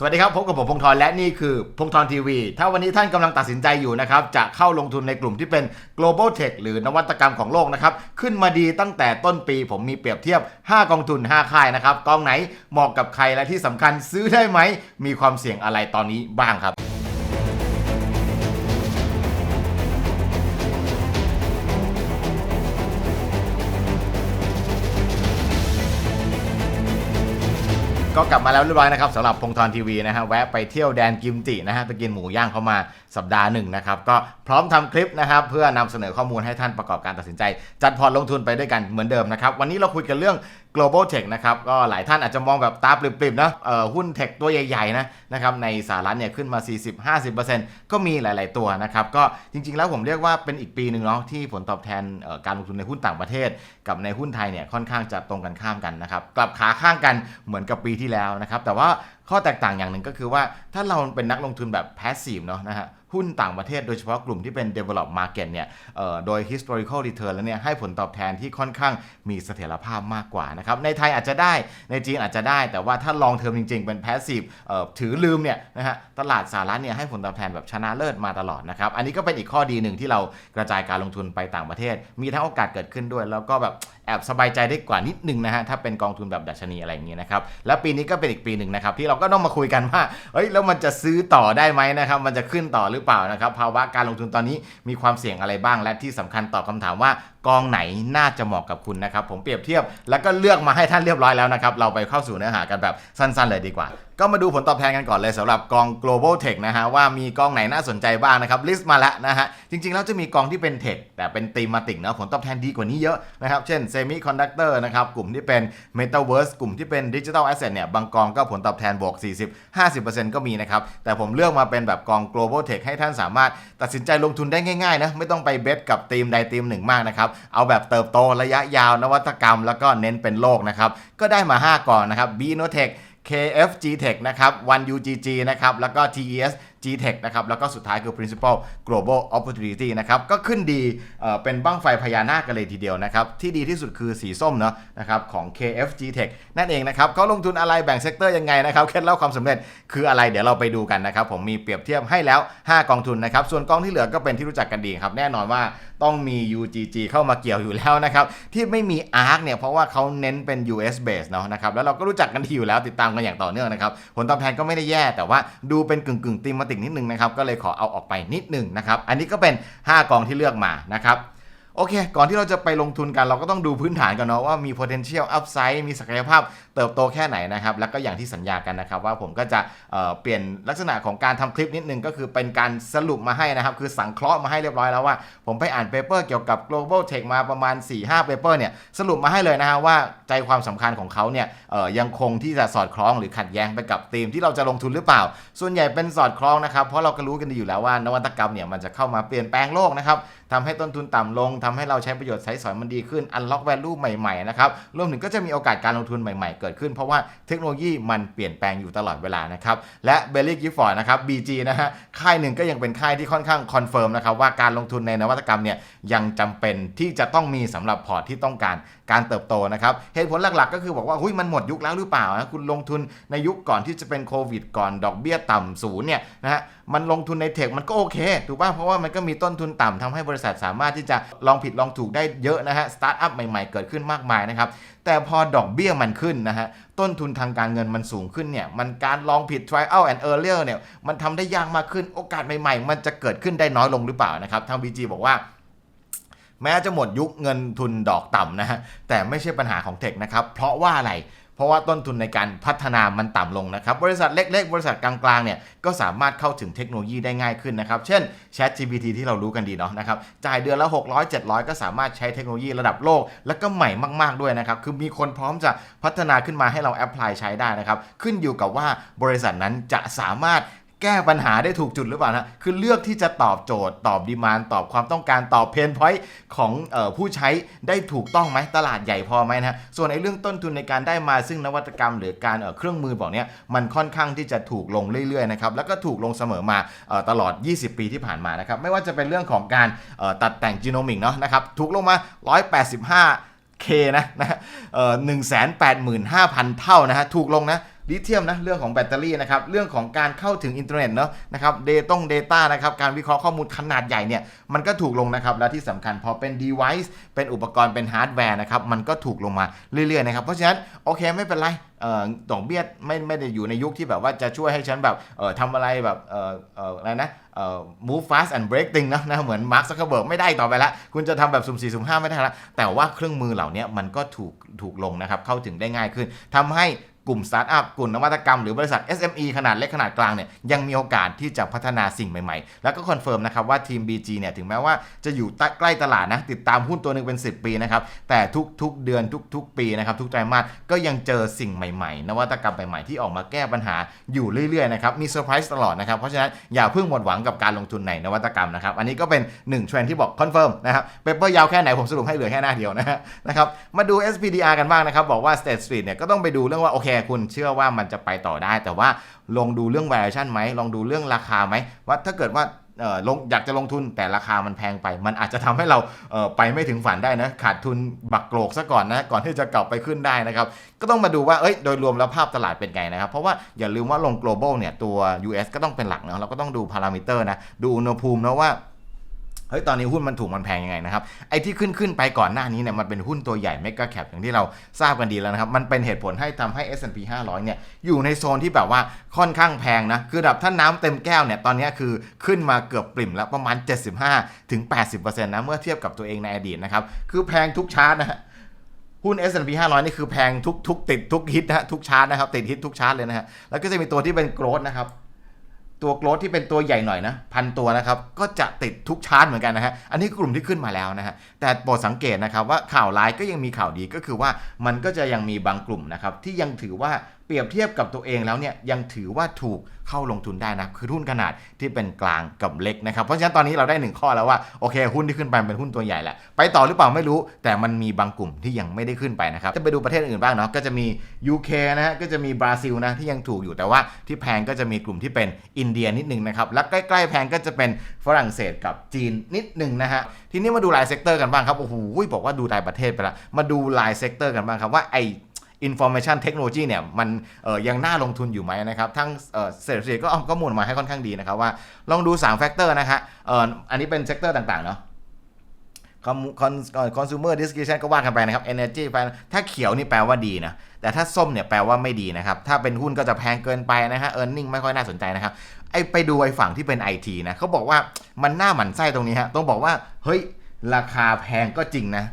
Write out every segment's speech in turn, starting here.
สวัสดีครับพบกับผมพงทรและนี่คือพงทรทีวี ถ้าวันนี้ท่านกำลังตัดสินใจอยู่นะครับจะเข้าลงทุนในกลุ่มที่เป็น global tech หรือนวัตกรรมของโลกนะครับขึ้นมาดีตั้งแต่ต้นปีผมมีเปรียบเทียบ 5 กองทุน 5 ค่ายนะครับกองไหนเหมาะกับใครและที่สำคัญซื้อได้ไหม มีความเสี่ยงอะไรตอนนี้บ้างครับ ก็กลับมาแล้วเรียบร้อยนะครับสำหรับพงธรทีวีนะฮะแวะไปเที่ยวแดนกิมจินะฮะไปกินหมูย่างเขามาสัปดาห์หนึ่งนะครับก็พร้อมทำคลิปนะครับเพื่อนำเสนอข้อมูลให้ท่านประกอบการตัดสินใจ จัดพอร์ตลงทุนไปด้วยกันเหมือนเดิมนะครับวันนี้เราคุยกันเรื่อง global tech นะครับก็หลายท่านอาจจะมองแบบตาปริบๆนะเอ่อหุ้นเทคตัวใหญ่ๆนะนะครับในสหรัฐเนี่ยขึ้นมา 40-50%ก็มีหลาย ๆตัวนะครับก็จริงๆ แล้วผมเรียกว่าเป็นอีกปีหนึ่งเนาะที่ผลตอบแทนการลงทุนในหุ้นต่างประเทศ กับในหุ้นไทยเนี่ยค่อนข้างจะตรงกันข้ามกันนะครับกลับขาข้างกันเหมือนกับปีที่แล้วนะครับแต่ว่า ข้อแตกต่างอย่างหนึ่งก็คือว่าถ้าเราเป็นนักลงทุนแบบ passive เนาะนะฮะหุ้นต่างประเทศโดยเฉพาะกลุ่มที่เป็น develop market เนี่ยโดย historical return แล้วเนี่ยให้ผลตอบแทนที่ค่อนข้างมีเสถียรภาพมากกว่านะครับ ในไทยอาจจะได้ในจีนอาจจะได้ แต่ว่าถ้า long term จริง ๆ เป็น passive ถือลืมเนี่ยนะฮะตลาดสหรัฐเนี่ยให้ผลตอบแทนแบบชนะเลิศมาตลอดนะครับ อันนี้ก็เป็นอีกข้อดีหนึ่งที่เรากระจายการลงทุนไปต่างประเทศ มีทั้งโอกาสเกิดขึ้นด้วย แล้วก็แบบ แอบสบายใจได้กว่านิดนึงนะฮะถ้าเป็นกองทุนแบบดัชนีอะไรอย่างนี้ยนะครับแล้วปีนี้ก็เป็นอีกปีหนึ่งนะครับที่เราก็ต้องมาคุยกันว่าเฮ้ยแล้วมันจะซื้อต่อได้ไหมนะครับมันจะขึ้นต่อหรือเปล่านะครับภาวะการลงทุนตอนนี้มีความเสี่ยงอะไรบ้างและที่สำคัญตอบคำถามว่า กองไหนน่าจะเหมาะกับคุณนะครับ ผมเปรียบเทียบแล้วก็เลือกมาให้ท่านเรียบร้อยแล้วนะครับ เราไปเข้าสู่เนื้อหากันแบบสั้นๆเลยดีกว่า ก็มาดูผลตอบแทนกันก่อนเลยสำหรับกอง global tech นะฮะว่ามีกองไหนน่าสนใจบ้างนะครับลิสต์มาแล้วนะฮะจริงๆแล้วจะมีกองที่เป็น tech แต่เป็น thematic นะผลตอบแทนดีกว่านี้เยอะนะครับเช่น semiconductor นะครับกลุ่มที่เป็น metaverse กลุ่มที่เป็น digital asset เนี่ยบางกองก็ผลตอบแทนบวก 40-50%ก็มีนะครับแต่ผมเลือกมาเป็นแบบกอง global tech ให้ท่านสามารถตัดสินใจลงทุนได้ง่ายๆนะไม่ต้องไปเบสกับธีมใดธีมหนึ่งมากนะครับเอาแบบเติบโตระยะยาวนวัตกรรม แล้วก็เน้นเป็นโลกนะครับ ก็ได้มา 5กองนะครับ Binotech KFG Tech นะครับ1 UGG นะครับ แล้วก็ TES G-Tech นะครับ แล้วก็สุดท้ายคือ Principal Global Opportunity นะครับ ก็ขึ้นดีเอ่อเป็นบ้างไฟพญานาคกันเลยทีเดียวนะครับ ที่ดีที่สุดคือสีส้มเนาะนะครับของ KFG Tech นั่นเองนะครับเขาลงทุนอะไรแบ่งเซกเตอร์ยังไงนะครับ เคล็ดลับความสำเร็จคืออะไรเดี๋ยวเราไปดูกันนะครับ ผมมีเปรียบเทียบให้แล้ว 5 กองทุนนะครับ ส่วนกองที่เหลือก็เป็นที่รู้จักกันดีครับ แน่นอนว่า ต้องมี UGG เข้ามาเกี่ยวอยู่แล้วนะครับ ที่ไม่มี arc เนี่ยเพราะว่าเขาเน้นเป็น US base เนาะนะครับแล้วเราก็รู้จักกันดีอยู่แล้วติดตามกันอย่างต่อเนื่องนะครับ ผลตอบแทนก็ไม่ได้แย่ แต่ว่าดูเป็นกึ่งกึ่งตีมติกนิดนึงนะครับก็เลยขอเอาออกไปนิดนึงนะครับอันนี้ก็เป็น 5 กองที่เลือกมานะครับ โอเค ก่อนที่เราจะไปลงทุนกันเราก็ต้องดูพื้นฐานกันเนาะว่ามี potential upside มีศักยภาพเติบโตแค่ไหนนะครับ แล้วก็อย่างที่สัญญากันนะครับว่าผมก็จะเเปลี่ยนลักษณะของการทำคลิปนิดนึงก็คือเป็นการสรุปมาให้นะครับ คือสังเคราะห์มาให้เรียบร้อยแล้วว่า ผมไปอ่านเปเปอร์เกี่ยวกับ global tech มาประมาณ 4-5เปเปอร์เนี่ยสรุปมาให้เลยนะฮะว่าใจความสำคัญของเขาเนี่ยยังคงที่จะสอดคล้องหรือขัดแย้งไปกับธีมที่เราจะลงทุนหรือเปล่า ส่วนใหญ่เป็นสอดคล้องนะครับเพราะเราก็รู้กันดีอยู่แล้วว่านวัตกรรมเนี่ยมันจะเข้ามาเปลี่ยนแปลงโลกนะครับทำให้ต้นทุนต่ำลงททำให้เราใช้ประโยชน์ใช้สอยมันดีขึ้น unlock value ใหม่ๆนะครับรวมถึงก็จะมีโอกาสการลงทุนใหม่ๆ เกิดขึ้น เพราะว่าเทคโนโลยีมันเปลี่ยนแปลงอยู่ตลอดเวลานะครับและ b e l l y Gifford นะครับ BG นะฮะค่ายหนึ่งก็ยังเป็นค่ายที่ค่อนข้างคอนเฟิร์มนะครับว่าการลงทุนในนวัตกรรมเนี่ยยังจำเป็นที่จะต้องมีสำหรับพอร์ตที่ต้องการการเติบโตนะครับเหตุผลหลักๆ ก็คือบอกว่าหุ้ยมันหมดยุคแล้วหรือเปล่านะคุณลงทุนในยุคก่อนที่จะเป็นโควิดก่อนดอกเบี้ยต่ำศูนย์เนี่ยนะฮะมันลงทุนในเทคมันก็โอเคถูกป่ะเพราะว่ามันก็มีต้นทุนต่ำทำให้บริษัทสามารถที่จะลองผิดลองถูกได้เยอะนะฮะสตาร์ทอัพใหม่ๆ เกิดขึ้นมากมายนะครับ แต่พอดอกเบี้ยมันขึ้นนะฮะต้นทุนทางการเงินมันสูงขึ้นเนี่ยมันการลองผิด trial and error เนี่ยมันทำได้ยากมากขึ้นโอกาสใหม่ๆ มันจะเกิดขึ้นได้น้อยลงหรือเปล่านะครับทาง BG บอกว่าแม้จะหมดยุคเงินทุนดอกต่ำนะฮะแต่ไม่ใช่ปัญหาของเทคนะครับ เพราะว่าอะไร เพราะว่าต้นทุนในการพัฒนามันต่ำลงนะครับ บริษัทเล็ก ๆ บริษัทกลางๆเนี่ยก็สามารถเข้าถึงเทคโนโลยีได้ง่ายขึ้นนะครับ เช่น Chat GPT ที่เรารู้กันดีเนาะนะครับจ่ายเดือนละ 600 700 ก็สามารถใช้เทคโนโลยีระดับโลก แล้วก็ใหม่มาก ๆด้วยนะครับ คือมีคนพร้อมจะพัฒนาขึ้นมาให้เราแอพพลายใช้ได้นะครับ ขึ้นอยู่กับว่าบริษัทนั้นจะสามารถ แก้ปัญหาได้ถูกจุดหรือเปล่านะ คือเลือกที่จะตอบโจทย์ ตอบดีมานตอบความต้องการตอบเพนพอยต์ของออผู้ใช้ได้ถูกต้องไหมตลาดใหญ่พอไหมนะส่วนในเรื่องต้นทุนในการได้มาซึ่งนวัตกรรม หรือการเเครื่องมือบอกเนี้ยมันค่อนข้างที่จะถูกลงเรื่อยๆนะครับแล้วก็ถูกลงเสมอมาออตลอด 20 ปีที่ผ่านมานะครับไม่ว่าจะเป็นเรื่องของการตัดแต่งจีโนมิกเนาะนะครับถูกลงมา 185 K นะนะเออหนึ่งแสนแปดหมื่นห้าพันเท่านะฮะถูกลงนะ ลิเธียมนะเรื่องของแบตเตอรี่นะครับเรื่องของการเข้าถึงอินเทอร์เน็ตเนาะนะครับเดต้ง Data นะครับการวิเคราะห์ข้อมูลขนาดใหญ่เนี่ยมันก็ถูกลงนะครับและที่สำคัญพอเป็น device เป็นอุปกรณ์เป็นฮาร์ดแวร์นะครับมันก็ถูกลงมาเรื่อยๆนะครับเพราะฉะนั้นโอเคไม่เป็นไรออดอกเบี้ยไม่ไม่ได้อยู่ในยุคที่แบบว่าจะช่วยให้ฉันแบบเออทำอะไรแบบเออเอออะไรนะเออ move fast and break thing นะนะเหมือนมาร์คซักเคอร์เบิร์กไม่ได้ต่อไปละคุณจะทำแบบสุ่มสี่สุ่มห้าไม่ได้ละแต่ว่าเครื่องมือเหล่านี้มันก็ถูกถูกลงนะครับเข้าถึงได้ง่ายขึ้นทำให้ กลุ่มสตาร์ทอัพกลุ่มนวัตกรรมหรือบริษัท SME ขนาดเล็กขนาดกลางเนี่ยยังมีโอกาสที่จะพัฒนาสิ่งใหม่ๆ แล้วก็คอนเฟิร์มนะครับว่าทีม BG เนี่ยถึงแม้ว่าจะอยู่ใกล้ตลาดนะติดตามหุ้นตัวหนึ่งเป็น 10 ปีนะครับแต่ทุกๆเดือนทุกๆ ปีนะครับทุกไตรมาสก็ยังเจอสิ่งใหม่ๆ นวัตกรรมใหม่ๆที่ออกมาแก้ปัญหาอยู่เรื่อยๆนะครับมีเซอร์ไพรส์ตลอดนะครับเพราะฉะนั้นอย่าเพิ่งหมดหวังกับการลงทุนในนวัตกรรมนะครับอันนี้ก็เป็น1เทรนที่บอกคอนเฟิร์มนะครับเปเปอร์ยาวแค่ไหนผมสรุปให้เหลือแค่หน้าเดียวนะฮะนะครับมาดู SPDR กันบ้างนะครับบอกว่า State Street เนี่ยก็ต้องไปดูเรื่องว่าโอเคคุณเชื่อว่ามันจะไปต่อได้ แต่ว่าลองดูเรื่อง valuation ไหมลองดูเรื่องราคาไหมว่าถ้าเกิดว่าเอ่อลงอยากจะลงทุนแต่ราคามันแพงไป มันอาจจะทำให้เราเไปไม่ถึงฝันได้นะ ขาดทุนบักโกรกซะก่อนนะ ก่อนที่จะกลับไปขึ้นได้นะครับ ก็ต้องมาดูว่าเอ้ยโดยรวมแล้วภาพตลาดเป็นไงนะครับ เพราะว่าอย่าลืมว่าลง global เนี่ยตัว US ก็ต้องเป็นหลักนะเราก็ต้องดูพารามิเตอร์นะ ดูอุณหภูมินะว่า เฮ้ยตอนนี้หุ้นมันถูกมันแพงยังไงนะครับไอ้ที่ขึ้นขึ้นไปก่อนหน้านี้เนี่ยมันเป็นหุ้นตัวใหญ่เมกะแคปอย่างที่เราทราบกันดีแล้วนะครับ มันเป็นเหตุผลให้ทำให้ S&P 500 เนี่ยอยู่ในโซนที่แบบว่าค่อนข้างแพงนะ คือแบบถ้าน้ำเต็มแก้วเนี่ยตอนนี้คือขึ้นมาเกือบปริ่มแล้วประมาณ 75ถึง80%นะเมื่อเทียบกับตัวเองในอดีตนะครับคือแพงทุกชาร์ตนะฮะหุ้น S&P 500 นี่คือแพงทุกทุกติดทุกฮิตนะฮะทุกชาร์ตนะครับติดฮิตทุกชาร์ตเลยนะฮะแล้วก็จะมีตัวที่เป็นโกรดนะครับ ตัวโกลดที่เป็นตัวใหญ่หน่อยนะพันตัวนะครับก็จะติดทุกชาร์ตเหมือนกันนะฮะอันนี้กลุ่มที่ขึ้นมาแล้วนะฮะแต่โปรดสังเกตนะครับว่าข่าวร้ายก็ยังมีข่าวดีก็คือว่ามันก็จะยังมีบางกลุ่มนะครับที่ยังถือว่า เปรียบเทียบกับตัวเองแล้วเนี่ยยังถือว่าถูกเข้าลงทุนได้นะคือหุ้นขนาดที่เป็นกลางกับเล็กนะครับเพราะฉะนั้นตอนนี้เราได้หนึ่งข้อแล้วว่าโอเค หุ้นที่ขึ้นไปเป็นหุ้นตัวใหญ่แหละไปต่อหรือเปล่าไม่รู้ แต่มันมีบางกลุ่มที่ยังไม่ได้ขึ้นไปนะครับจะไปดูประเทศอื่นบ้างเนาะก็จะมี UK นะฮะก็จะมีบราซิลนะที่ยังถูกอยู่แต่ว่าที่แพงก็จะมีกลุ่มที่เป็นอินเดียนิดนึงนะครับและใกล้ๆแพงก็จะเป็นฝรั่งเศสกับจีนนิดนึงนะฮะทีนี้มาดูรายเซกเตอร์กันบ้างครับโอ้โหบอกว่าดูรายประเทศไปล้วมาดูรายเซกเตอร์กันบ้างครับว่าไอ Information Technology เนี่ยมันยังน่าลงทุนอยู่ไหมนะครับทั้งเศรษฐกิจก็เอาข้อมูลมาให้ค่อนข้างดีนะครับว่าลองดู3แฟกเตอร์นะฮะอ,อันนี้เป็นเซกเตอร์ต่างๆเนาะคอมคอนคอน sumer discretion ก็ว่ากันไปนะครับ energy ไปถ้าเขียวนี่แปลว่าดีนะ แต่ถ้าส้มเนี่ยแปลว่าไม่ดีนะครับ ถ้าเป็นหุ้นก็จะแพงเกินไปนะฮะ earning ไม่ค่อยน่าสนใจนะครับ ไอไปดูไอฝั่งที่เป็น IT นะเขาบอกว่ามันน่าหมั่นไส้ตรงนี้ฮะ ต้องบอกว่า เฮ้ย ราคาแพงก็จริงนะ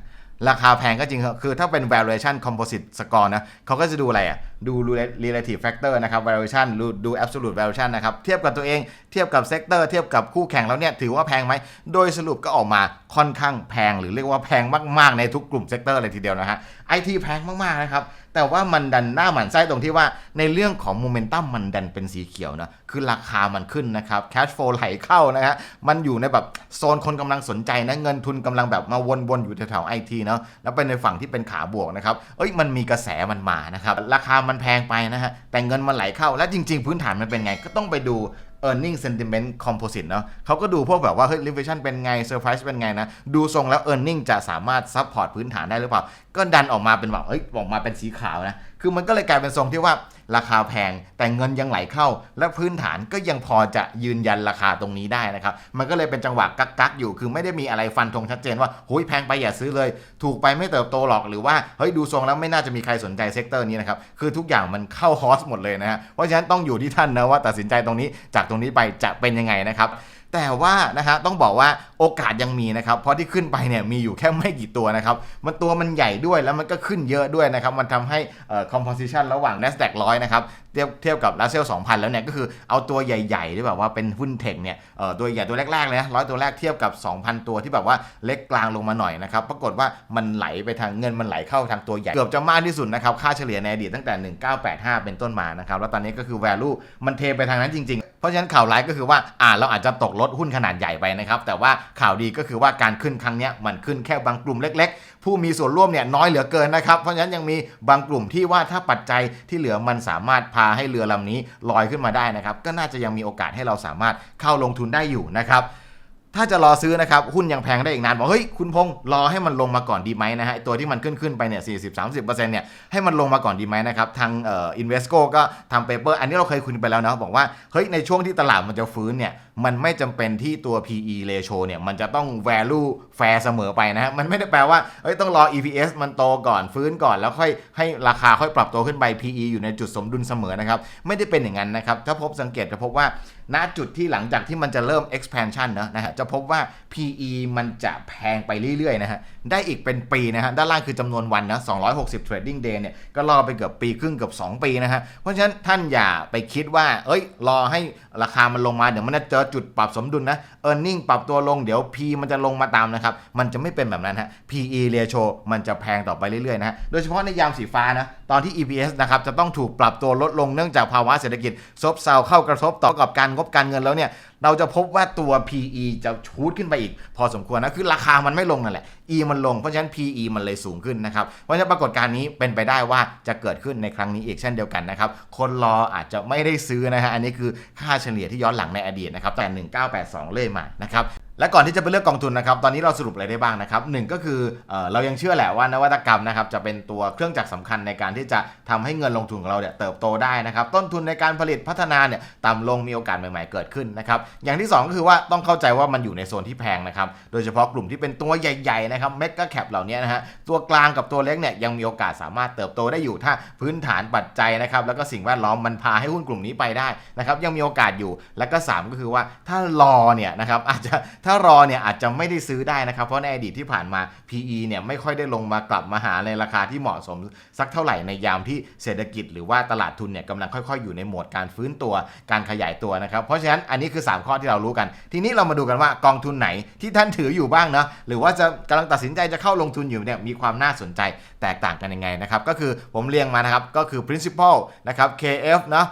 ราคาแพงก็จริงครับ คือถ้าเป็น valuation composite score นะเขาก็จะดูอะไรอะดู relative factor นะครับ valuation ดู absolute valuation นะครับ เทียบกับตัวเอง เทียบกับ sector เทียบกับคู่แข่งแล้วเนี่ย ถือว่าแพงไหม โดยสรุปก็ออกมาค่อนข้างแพง หรือเรียกว่าแพงมาก ๆ ในทุกกลุ่ม sector เลยทีเดียวนะฮะ IT แพงมาก ๆ นะครับ แต่ว่ามันดันหน้าหมันไส้ตรงที่ว่าในเรื่องของโมเมนตัมมันดันเป็นสีเขียวนะ คือราคามันขึ้นนะครับ cash flow ไหลเข้านะฮะ มันอยู่ในแบบโซนคนกำลังสนใจนะ เงินทุนกำลังแบบมาวนๆอยู่แถวๆไอทีเนาะ แล้วเป็นในฝั่งที่เป็นขาบวกนะครับ เอ้ย มันมีกระแสมันมานะครับ ราคามันแพงไปนะฮะ แต่เงินมันไหลเข้า และจริง ๆ พื้นฐานมันเป็นไง ก็ต้องไปดู earning sentiment composite เนาะเขาก็ดูพวกแบบว่าเฮ้ย revision เป็นไง surprise เป็นไงนะ ดูทรงแล้ว earning จะสามารถซัพพอร์ตพื้นฐานได้หรือเปล่า ก็ดันออกมาเป็นแบบเฮ้ยออกมาเป็นสีขาวนะ คือมันก็เลยกลายเป็นทรงที่ว่าราคาแพงแต่เงินยังไหลเข้า และพื้นฐานก็ยังพอจะยืนยันราคาตรงนี้ได้นะครับ มันก็เลยเป็นจังหวะกักๆอยู่ คือไม่ได้มีอะไรฟันธงชัดเจนว่าโอ้ยแพงไปอย่าซื้อเลย ถูกไปไม่เติบโตหรอกหรือว่าเฮ้ยดูทรงแล้วไม่น่าจะมีใครสนใจเซกเตอร์นี้นะครับ คือทุกอย่างมันเข้าฮอสหมดเลยนะฮะเพราะฉะนั้นต้องอยู่ที่ท่านนะว่าตัดสินใจตรงนี้จากตรงนี้ไปจะเป็นยังไงนะครับ แต่ว่านะฮะต้องบอกว่าโอกาสยังมีนะครับ เพราะที่ขึ้นไปเนี่ยมีอยู่แค่ไม่กี่ตัวนะครับ มันตัวมันใหญ่ด้วยแล้วมันก็ขึ้นเยอะด้วยนะครับ มันทำให้คอมโพสิชันระหว่าง NASDAQ 100 นะครับ เทียบเทียบกับ Russell 2,000แล้วเนี่ยก็คือเอาตัวใหญ่ๆที่แบบว่าเป็นหุ้นเทคเนี่ยเอ่อตัวใหญ่ตัวแรกๆเลยนะร้อยตัวแรกเทียบกับ 2,000 ตัวที่แบบว่าเล็กกลางลงมาหน่อยนะครับปรากฏว่ามันไหลไปทางเงินมันไหลเข้าทางตัวใหญ่เกือบจะมากที่สุดนะครับค่าเฉลี่ยในอดีตตั้งแต่ 1985 เป็นต้นมานะครับแล้วตอนนี้ก็คือ value มันเทไปทางนั้นจริง ๆ เพราะฉะนั้นข่าวร้ายก็คือว่าอ่าเราอาจจะตกลดหุ้นขนาดใหญ่ไปนะครับแต่ว่าข่าวดีก็คือว่าการขึ้นครั้งเนี้ยมันขึ้นแค่บางกลุ่มเล็กๆ ผู้มีส่วนร่วมเนี่ยน้อยเหลือเกินนะครับ เพราะฉะนั้นยังมีบางกลุ่มที่ว่าถ้าปัจจัยที่เหลือมันสามารถพาให้เรือลำนี้ลอยขึ้นมาได้นะครับ ก็น่าจะยังมีโอกาสให้เราสามารถเข้าลงทุนได้อยู่นะครับถ้าจะรอซื้อนะครับ หุ้นยังแพงได้อีกนาน บอกเฮ้ย คุณพงษ์รอให้มันลงมาก่อนดีไหมนะฮะตัวที่มันขึ้นขึ้นไปเนี่ย40 30เนี่ยให้มันลงมาก่อนดีไหมนะครับ ทางเอ่อ Invesco ก็ทำเปเปอร์ อันนี้เราเคยคุยไปแล้วนะบอกว่า เฮ้ย ในช่วงที่ตลาดมันจะฟื้นเนี่ย มันไม่จำเป็นที่ตัว PE ratio เนี่ยมันจะต้อง value fair เสมอไปนะฮะมันไม่ได้แปลว่าเฮ้ยต้องรอ EPS มันโตก่อนฟื้นก่อนแล้วค่อยให้ราคาค่อยปรับตัวขึ้นไป PE อยู่ในจุดสมดุลเสมอนะครับ ไม่ได้เป็นอย่างนั้นนะครับ ถ้าพบสังเกตจะพบว่าณจุดที่หลังจากที่มันจะเริ่ม expansion เนอะนะฮะจะพบว่า PE มันจะแพงไปเรื่อยๆนะฮะได้อีกเป็นปีนะฮะด้านล่างคือจำนวนวันนะ 260 trading day เนี่ยก็รอไปเกือบปีครึ่งเกือบ2 ปีนะฮะเพราะฉะนั้นท่านอย่าไปคิดว่า เอ้ยรอให้ราคามันลงมาเดี๋ยวมันจะเจอจุดปรับสมดุลนะ e a r n i n g ปรับตัวลงเดี๋ยว P มันจะลงมาตามนะครับ มันจะไม่เป็นแบบนั้นฮะ PE ratio มันจะแพงต่อไปเรื่อยๆนะฮะโดยเฉพาะในยามสีฟ้านะตอนที่ EPS นะครับจะต้องถูกปรับตัวลดลงเนื่องจากภาวะเศรษฐกิจซบเซาเข้ากระทบต่อกับการงบการเงินแล้วเนี่ยเราจะพบว่าตัว PE จะชูดขึ้นไปอีก พอสมควรนะ คือราคามันไม่ลงนั่นแหละ E มันลง เพราะฉะนั้น PE มันเลยสูงขึ้นนะครับ เพราะฉะนั้นปรากฏการณ์นี้เป็นไปได้ว่าจะเกิดขึ้นในครั้งนี้อีกเช่นเดียวกันนะครับ คนรออาจจะไม่ได้ซื้อนะฮะ อันนี้คือค่าเฉลี่ยที่ย้อนหลังในอดีตนะครับแต่1982เลยมานะครับ และก่อนที่จะไปเลือกกองทุนนะครับตอนนี้เราสรุปอะไรได้บ้างนะครับหนึ่งก็คือเออเรายังเชื่อแหละว่านวัตกรรมนะครับจะเป็นตัวเครื่องจักรสำคัญในการที่จะทำให้เงินลงทุนของเราเนี่ยเติบโตได้นะครับต้นทุนในการผลิตพัฒนาเนี่ยต่ำลงมีโอกาสใหม่ ๆเกิดขึ้นนะครับอย่างที่ 2 ก็คือว่าต้องเข้าใจว่ามันอยู่ในโซนที่แพงนะครับโดยเฉพาะกลุ่มที่เป็นตัวใหญ่ๆนะครับเมกะแคปเหล่านี้นะฮะตัวกลางกับตัวเล็กเนี่ยยังมีโอกาสสามารถเติบโตได้อยู่ถ้าพื้นฐานปัจจัยนะครับแล้วก็สิ่งแวดล้อมมันพาให้หุ้นกลุ่มนี้ไปได้นะครับยังมีโอกาสอยู่แล้วก็ 3 ก็คือว่าถ้ารอเนี่ยนะครับอาจจะถ้ารอเนี่ยอาจจะไม่ได้ซื้อได้นะครับ เพราะในอดีตที่ผ่านมา PE เนี่ยไม่ค่อยได้ลงมากลับมาหาในราคาที่เหมาะสมสักเท่าไหร่ในยามที่เศรษฐกิจหรือว่าตลาดทุนเนี่ยกำลังค่อยๆ อยู่ในโหมดการฟื้นตัวการขยายตัวนะครับ เพราะฉะนั้นอันนี้คือ 3 ข้อที่เรารู้กัน ทีนี้เรามาดูกันว่ากองทุนไหนที่ท่านถืออยู่บ้างนะหรือว่าจะกำลังตัดสินใจจะเข้าลงทุนอยู่เนี่ยมีความน่าสนใจแตกต่างกันยังไงนะครับก็คือผมเรียงมานะครับก็คือ principal นะครับ KF เนาะ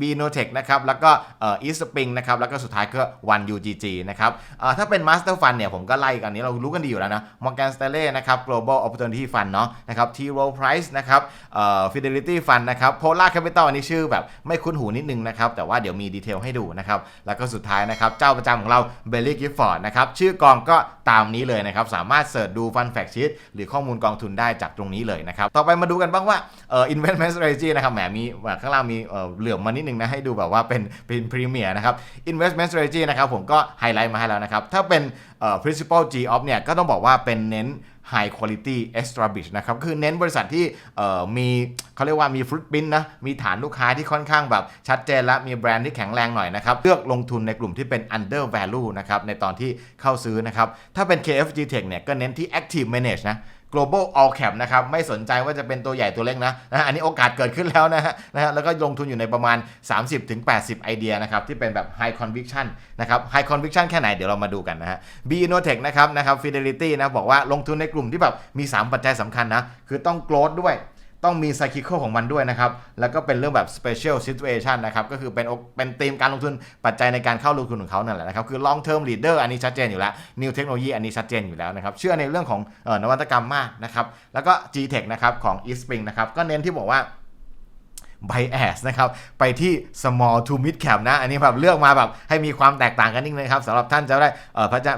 Binotech นะครับแล้วก็เอ่อ East Spring นะครับแล้วก็สุดท้ายก็ One UGG นะครับถ้าเป็น Master Fund เนี่ยผมก็ไล่กันนี้เรารู้กันดีอยู่แล้วนะ Morgan Stanley นะครับ Global Opportunity Fund เนาะนะครับ T Rowe Price นะครับเอ่อ Fidelity Fund นะครับ Polar Capital อันนี้ชื่อแบบไม่คุ้นหูนิดนึงนะครับ แต่ว่าเดี๋ยวมีดีเทลให้ดูนะครับ แล้วก็สุดท้ายนะครับ เจ้าประจำของเรา Belly Gifford นะครับ ชื่อกองก็ตามนี้เลยนะครับ สามารถเสิร์ชดู Fund Fact Sheet หรือข้อมูลกองทุนได้จากตรงนี้เลยนะครับ ต่อไปมาดูกันบ้างว่าเอ่อ investment strategy นะครับแหมมีข้างล่างมีเอ่อเหลื่อมมานิดนึงนะให้ดูแบบว่าเป็นเป็นพรีเมียร์นะครับ investment strategy นะครับผมก็ไฮไลท์มาให้แล้วนะครับถ้าเป็น principal G of เนี่ยก็ต้องบอกว่าเป็นเน้น High Quality established นะครับ คือเน้นบริษัทที่มีเขาเรียกว่ามีฟรุตบินนะ มีฐานลูกค้าที่ค่อนข้างแบบชัดเจนและมีแบรนด์ที่แข็งแรงหน่อยนะครับ เลือกลงทุนในกลุ่มที่เป็น under value นะครับ ในตอนที่เข้าซื้อนะครับ ถ้าเป็น KFG Tech เนี่ยก็เน้นที่ active manage นะ global all cap นะครับไม่สนใจว่าจะเป็นตัวใหญ่ตัวเล็กนะนะอันนี้โอกาสเกิดขึ้นแล้วนะฮะนะฮะแล้วก็ลงทุนอยู่ในประมาณ 30-80 ไอเดียนะครับที่เป็นแบบ high conviction นะครับ high conviction แค่ไหนเดี๋ยวเรามาดูกันนะฮะ B Innotech นะครับนะครับ Fidelity นะบอกว่าลงทุนในกลุ่มที่แบบมี 3 ปัจจัยสำคัญนะคือต้อง growth ด้วย ต้องมีไซคิคของมันด้วยนะครับ แล้วก็เป็นเรื่องแบบ special situation นะครับ ก็คือเป็นเป็นธีมการลงทุนปัจจัยในการเข้าลงทุนของเขานั่นแหละนะครับ คือ long term leader อันนี้ชัดเจนอยู่แล้ว new technology อันนี้ชัดเจนอยู่แล้วนะครับ เชื่อในเรื่องของออนวัตกรรมมากนะครับ แล้วก็ G Tech นะครับของ East Spring นะครับ ก็เน้นที่บอกว่า bias นะครับ ไปที่ small to mid cap นะ อันนี้แบบเลือกมาแบบให้มีความแตกต่างกันนิดนึงครับสำหรับท่านจะได้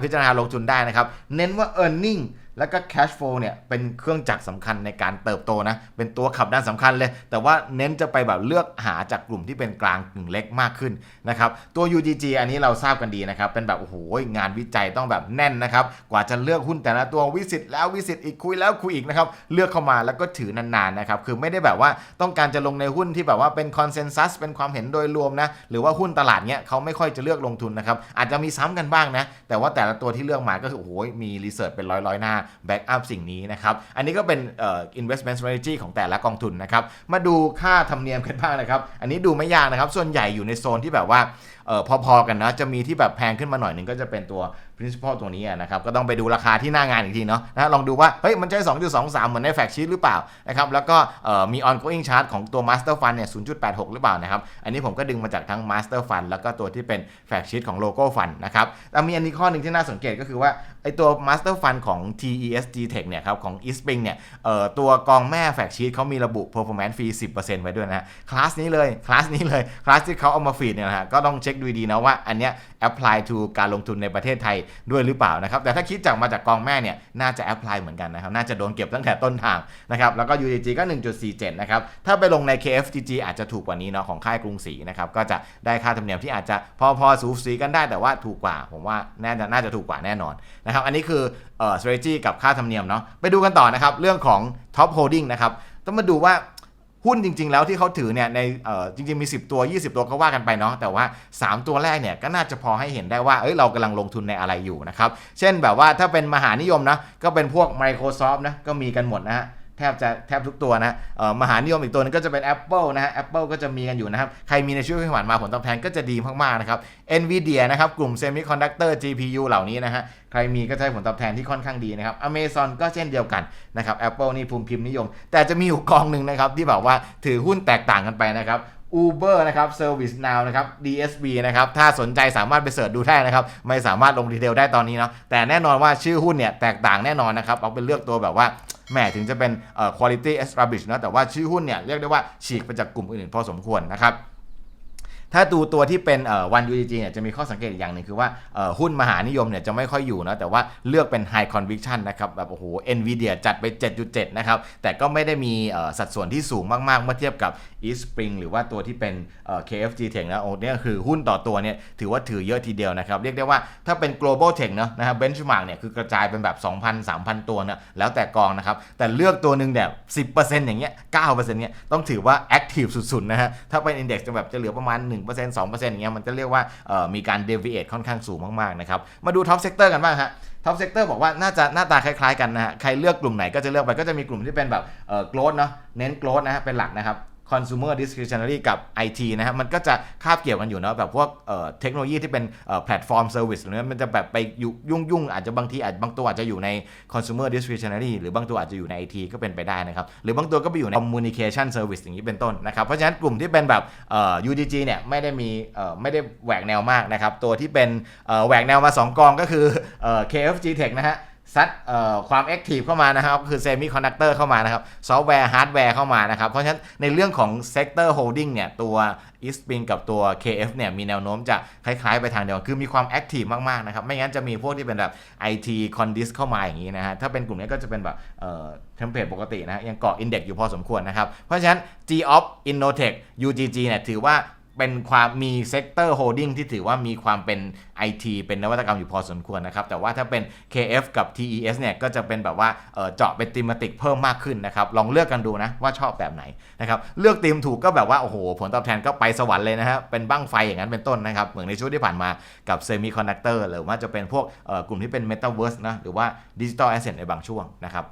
พิจารณาลงทุนได้นะครับ เน้นว่า earning แล้วก็ cash flow เนี่ยเป็นเครื่องจักรสำคัญในการเติบโตนะ เป็นตัวขับด้านสำคัญเลย แต่ว่าเน้นจะไปแบบเลือกหาจากกลุ่มที่เป็นกลางกึ่งเล็กมากขึ้นนะครับ ตัว UGG อันนี้เราทราบกันดีนะครับ เป็นแบบโอ้โหงานวิจัยต้องแบบแน่นนะครับ กว่าจะเลือกหุ้นแต่ละตัววิสิตแล้ววิสิตอีกคุยแล้วคุยอีกนะครับ เลือกเข้ามาแล้วก็ถือนานๆนะครับ คือไม่ได้แบบว่าต้องการจะลงในหุ้นที่แบบว่าเป็นคอนเซนแซสเป็นความเห็นโดยรวมนะ หรือว่าหุ้นตลาดเนี้ยเขาไม่ค่อยจะเลือกลงทุนนะครับ อาจจะมีซ้ำกันบ้างนะ แต่ว่าแต่ละตัวที่เลือกมาก็คือโอ้โหมีรีเสิร์ชเป็นร้อยๆหน้าแบ็กอัพสิ่งนี้นะครับ อันนี้ก็เป็นเอ่อ investment strategy ของแต่ละกองทุนนะครับ มาดูค่าธรรมเนียมกันบ้างนะครับ อันนี้ดูไม่ยากนะครับ ส่วนใหญ่อยู่ในโซนที่แบบว่าเออพอๆกันนะ จะมีที่แบบแพงขึ้นมาหน่อยหนึ่งก็จะเป็นตัว principal ตัวนี้นะครับก็ต้องไปดูราคาที่หน้างานอีกทีเนาะนะลองดูว่าเฮ้ยมันใช่ 2.23 เหมือนในแฟกชีตหรือเปล่านะครับแล้วก็มี ongoing chart ของตัว master fund เนี่ย 0.86 หรือเปล่านะครับอันนี้ผมก็ดึงมาจากทั้ง master fund แล้วก็ตัวที่เป็นแฟกชีตของ logo fund นะครับแต่มีอันนี้ข้อหนึ่งที่น่าสังเกตก็คือว่าไอตัว master fund ของ TESG Tech เนี่ยครับของ e s p r i n g เนี่ยตัวกองแม่แฟกชีตเขามีระบุ performance ฟรี10%ไว้ด้วยนะคลาสนี้เลยคลาสนี้เลยคลาสที่เขาเอามาฟีดเนี่ยนะฮะก็ต้องเช็คดูดีนะว่าอันเนี้ย apply to การลงทุนในประเทศไทยด้วยหรือเปล่านะครับ แต่ถ้าคิดจากมาจากกองแม่เนี่ยน่าจะ apply เหมือนกันนะครับ น่าจะโดนเก็บตั้งแต่ต้นทางนะครับ แล้วก็ UDG ก็ 1.47 นะครับ ถ้าไปลงใน KFGG อาจจะถูกกว่านี้เนาะของค่ายกรุงศรีนะครับ ก็จะได้ค่าธรรมเนียมที่อาจจะพอพอสูสีกันได้แต่ว่าถูกกว่า ผมว่าน่าจะน่าจะถูกกว่าแน่นอนนะครับ อันนี้คือเอ่อ strategy กับค่าธรรมเนียมเนาะ ไปดูกันต่อนะครับ เรื่องของ top holding นะครับ ต้องมาดูว่า หุ้นจริง ๆ แล้วที่เขาถือเนี่ยในจริง ๆ มี 10 ตัว 20 ตัวก็ว่ากันไปเนาะแต่ว่า 3 ตัวแรกเนี่ยก็น่าจะพอให้เห็นได้ว่าเอ้ยเรากำลังลงทุนในอะไรอยู่นะครับ เช่นแบบว่าถ้าเป็นมหานิยมนะก็เป็นพวก Microsoft นะก็มีกันหมดนะฮะ แทบจะแทบทุกตัวนะมหานิยมอีกตัวนึงก็จะเป็น Apple นะฮะ Apple ก็จะมีกันอยู่นะครับ ใครมีในช่วงที่ผ่านมาผลตอบแทนก็จะดีมากๆนะครับ Nvidia นะครับกลุ่ม Semiconductor GPU เหล่านี้นะฮะใครมีก็จะได้ผลตอบแทนที่ค่อนข้างดีนะครับ Amazon ก็เช่นเดียวกันนะครับ Apple นี่ภูมิพิมพ์นิยม แต่จะมีอยู่กองหนึ่งนะครับที่แบบว่าถือหุ้นแตกต่างกันไปนะครับ Uber นะครับ Service Now นะครับ DSB นะครับ ถ้าสนใจสามารถไปเสิร์ชดูได้นะครับ ไม่สามารถลงดีเทลได้ตอนนี้เนาะ แต่แน่นอนว่าชื่อหุ้นเนี่ยแตกต่างแน่นอนนะครับ เอาเป็นเลือกตัวแบบว่า แหมถึงจะเป็นเอ่อ quality established นะแต่ว่าชื่อหุ้นเนี่ยเรียกได้ว่าฉีกไปจากกลุ่มอื่นๆพอสมควรนะครับถ้าดูตัวที่เป็นวัน UGG เนี่ยจะมีข้อสังเกตอีกอย่างหนึ่งคือว่าหุ้นมหานิยมเนี่ยจะไม่ค่อยอยู่นะแต่ว่าเลือกเป็น High Conviction นะครับแบบโอ้โห Nvidia จัดไป 7.7 นะครับ แต่ก็ไม่ได้มีสัดส่วนที่สูงมาก ๆ เมื่อเทียบกับ East Spring หรือว่าตัวที่เป็น KFG Tech นะโอ้เนี่ยคือหุ้นต่อตัวเนี่ยถือว่าถือเยอะทีเดียวนะครับ เรียกได้ว่าถ้าเป็น global tech เนอะนะครับ benchmark เนี่ยคือกระจายเป็นแบบ 2,000 3,000 ตัวเนี่ยแล้วแต่กองนะครับ แต่เลือกตัวหนึ่งแบบ10%อย่างเงี้ย9%เนี่ยต้องถือว่า active สุดๆนะฮะถ้าเป็น index จะแบบจะเหลือประมาณ 1% 2%อย่างเงี้ยมันจะเรียกว่ามีการ deviate ค่อนข้างสูงมากๆนะครับมาดู top sector กันบ้างฮะท็อปเซกเตอร์บอกว่าน่าจะหน้าตาคล้ายๆกันนะฮะ ใครเลือกกลุ่มไหนก็จะเลือกไป ก็จะมีกลุ่มที่เป็นแบบเอ่อ growth เนาะ เน้น growth นะฮะ เป็นหลักนะครับ consumer discretionary กับ IT นะฮะมันก็จะคาบเกี่ยวกันอยู่เนาะแบบพวกเทคโนโลยีที่เป็นแพลตฟอร์มเซอร์วิสหรือมันจะแบบไปยุ่งยุ่งๆอาจจะบางทีอาจบางตัวอาจจะอยู่ใน consumer discretionary หรือบางตัวอาจจะอยู่ใน IT ก็เป็นไปได้นะครับ หรือบางตัวก็ไปอยู่ใน communication service อย่างนี้เป็นต้นนะครับ เพราะฉะนั้นกลุ่มที่เป็นแบบ UDG เนี่ยไม่ได้มีไม่ได้แหวกแนวมากนะครับ ตัวที่เป็นแหวกแนวมา 2 กองก็คือเอ่อ KFG Tech นะฮะ ซัดความแอคทีฟเข้ามานะครับคือเซมิคอนดักเตอร์เข้ามานะครับซอฟต์แวร์ฮาร์ดแวร์เข้ามานะครับ เพราะฉะนั้นในเรื่องของเซกเตอร์โฮลดิ้งเนี่ย ตัว e s p r i n g กับตัว KF เนี่ย มีแนวโน้มจะคล้ายๆไปทางเดียวกันคือมีความแอคทีฟมากๆนะครับ ไม่งั้นจะมีพวกที่เป็นแบบ IT Condis เข้ามาอย่างนี้นะฮะ ถ้าเป็นกลุ่มนี้ก็จะเป็นแบบเทมเพลตปกตินะฮะยังเกาะอินเด็กซ์อยู่พอสมควรนะครับ เพราะฉะนั้น G of Innotech UGG เนี่ยถือว่า เป็นความมีเซกเตอร์โฮดดิ้งที่ถือว่ามีความเป็น IT เป็นนวัตกรรมอยู่พอสมควรนะครับ แต่ว่าถ้าเป็น KF กับ TES เนี่ยก็จะเป็นแบบว่าเจาะเป็นธีมติกเพิ่มมากขึ้นนะครับ ลองเลือกกันดูนะว่าชอบแบบไหนนะครับเลือกธีมถูกก็แบบว่า โอ้โห ผลตอบแทนก็ไปสวรรค์เลยนะฮะเป็นบั้งไฟอย่างนั้นเป็นต้นนะครับ เหมือนในช่วงที่ผ่านมากับเซมิคอนดักเตอร์หรือว่าจะเป็นพวกกลุ่มที่เป็น Metaverse นะหรือว่า Digital Asset ในบางช่วงนะครับ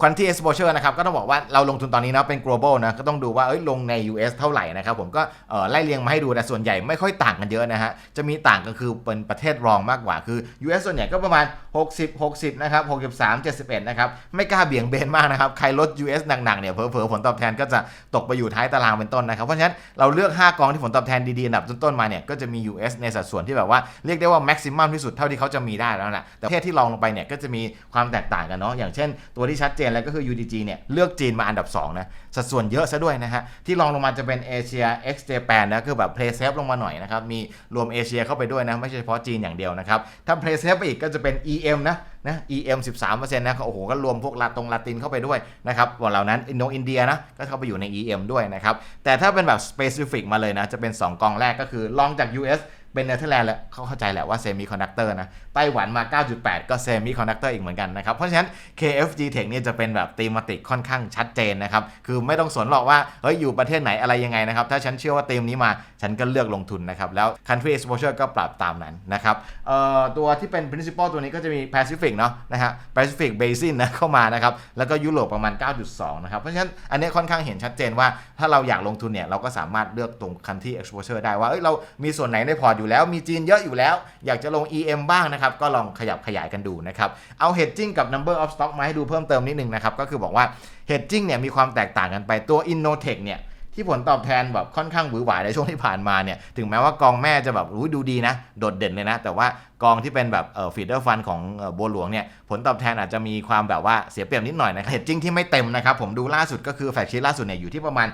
Quantity Exposure นะครับก็ต้องบอกว่าเราลงทุนตอนนี้นะเป็น global นะก็ต้องดูว่าเอ้ยลงใน US เท่าไหร่นะครับผมก็ไล่เรียงมาให้ดูแต่ส่วนใหญ่ไม่ค่อยต่างกันเยอะนะฮะจะมีต่างก็คือเป็นประเทศรองมากกว่าคือ US ส่วนใหญ่ก็ประมาณ 60 60นะครับ63 71นะครับไม่กล้าเบี่ยงเบนมากนะครับใครลด US หนักๆเนี่ยเผลอๆผลตอบแทนก็จะตกไปอยู่ท้ายตารางเป็นต้นนะครับเพราะฉะนั้นเราเลือก 5 กองที่ผลตอบแทนดีๆอันดับต้นๆมาเนี่ยก็จะมี US ในสัดส่วนที่แบบว่าเรียกได้ว่า maximum ที่สุดเท่าที่เขาจะมีได้แล้วแหละแต่ประเทศที่รองลงไปเนี่ยก็จะมีความแตกต่างกันเนาะอย่างเช่น ตัวที่ชัดเจนเลยก็คือ UDG เนี่ยเลือกจีนมาอันดับ 2 นะ สัดส่วนเยอะซะด้วยนะฮะ ที่รองลงมาจะเป็นเอเชีย X Japan นะ คือแบบ play safe ลงมาหน่อยนะครับ มีรวมเอเชียเข้าไปด้วยนะ ไม่ใช่เฉพาะจีนอย่างเดียวนะครับ ถ้า play safe ไปอีกก็จะเป็น EM นะนะ EM 13%นะโอ้โห ก็รวมพวกลาตรงลาตินเข้าไปด้วยนะครับวันเหล่านั้นอินโดอินเดียนะก็เข้าไปอยู่ใน EM ด้วยนะครับแต่ถ้าเป็นแบบ specific มาเลยนะจะเป็น 2 กองแรกก็คือลองจาก US เป็นเนเธอร์แลนด์แหละเขาเข้าใจแหละว่าเซมิคอนดักเตอร์นะไต้หวันมา 9.8 ก็เซมิคอนดักเตอร์อีกเหมือนกันนะครับ เพราะฉะนั้น KFG Tech เนี่ยจะเป็นแบบตีมติกค่อนข้างชัดเจนนะครับ คือไม่ต้องสนหรอกว่าเฮ้ยอยู่ประเทศไหนอะไรยังไงนะครับ ถ้าฉันเชื่อว่าตีมนี้มาฉันก็เลือกลงทุนนะครับ แล้ว country exposure ก็ปรับตามนั้นนะครับเอ่อตัวที่เป็น principal ตัวนี้ก็จะมี Pacific เนาะนะฮะ Pacific Basin นะเข้ามานะครับแล้วก็ยุโรปประมาณ 9.2 นะครับเพราะฉะนั้นอันนี้ค่อนข้างเห็นชัดเจนว่าถ้าเราอยากลงทุนเนี่ยเราก็สามารถเลือกตรง country exposure ได้ว่าเอ้ยเรามีส่วนไหนในพอร์ตอยู่แล้ว มีจีนเยอะอยู่แล้ว อยากจะลง EM บ้างนะครับ ก็ลองขยับขยายกันดูนะครับ เอา hedging กับ number of stock มาให้ดูเพิ่มเติมนิดนึงนะครับ ก็คือบอกว่า hedging เนี่ยมีความแตกต่างกันไปตัว Innotech เนี่ย ที่ผลตอบแทนแบบค่อนข้างหวือหวาในช่วงที่ผ่านมาเนี่ยถึงแม้ว่ากองแม่จะแบบรู้ดูดีนะ โดดเด่นเลยนะ แต่ว่ากองที่เป็นแบบเอ่อฟีเดอร์ฟันของบัวหลวงเนี่ยผลตอบแทนอาจจะมีความแบบว่าเสียเปรียบนิดหน่อยนะครับเฮดจิ้งที่ไม่เต็มนะครับผมดูล่าสุดก็คือแฟกชีล่าสุดเนี่ยอยู่ที่ประมาณ